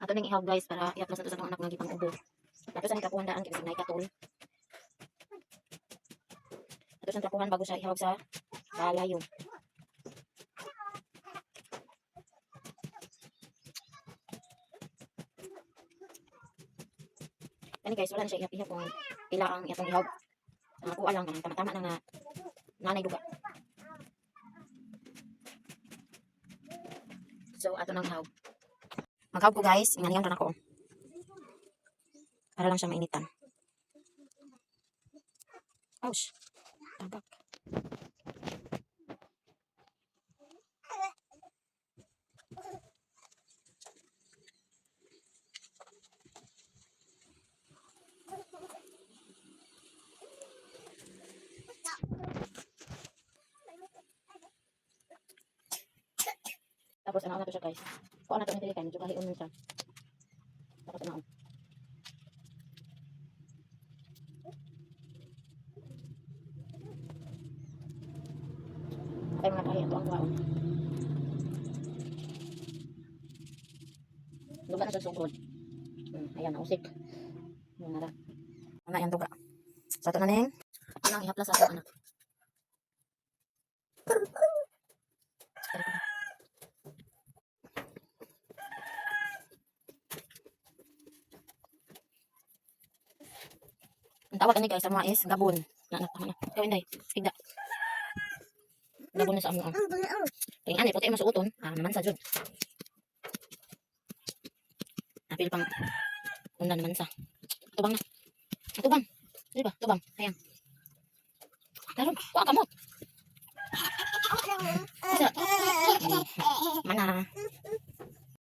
Ato ning ihawg guys para iaplas na to sa mga anak nga gipang ubo. Tapos ang kapuhandaan kay bisag katol. Tapos ang trapuhan bago siya ihawg sa kalayo. Kani guys, wala na siya ihap-ihap kung pila ang itong ihawg. Ang kuha lang tama-tama na nga nanay duga. So, ato nang ihawg. Maghawg ko guys, inganiyan rin ako. Para lang siya mainitan. Ouch. Tabak. Tapos ano na to siya guys. Kuha na to ng pilikan, medyo kahiun nun siya. Tapos ano. Ay mga kahi, ito ang kuhaon. Duga na sa sugod. Hmm, ayan, nausik. Yung nara. Ano yan, duga. So, ito na ning. Ano ang ihaplas sa ating anak. Ang tawag kani guys sa mga is gabon. Na na tama na. Kawin dai. Tigda. Gabon na sa amo. Kaya ani puti mo sa uton, ah naman sa jud. Apil pang undan naman sa. Tubang na. Tubang. Di ba? Tubang. Ayan. Taron, kuha ka mo. Isa.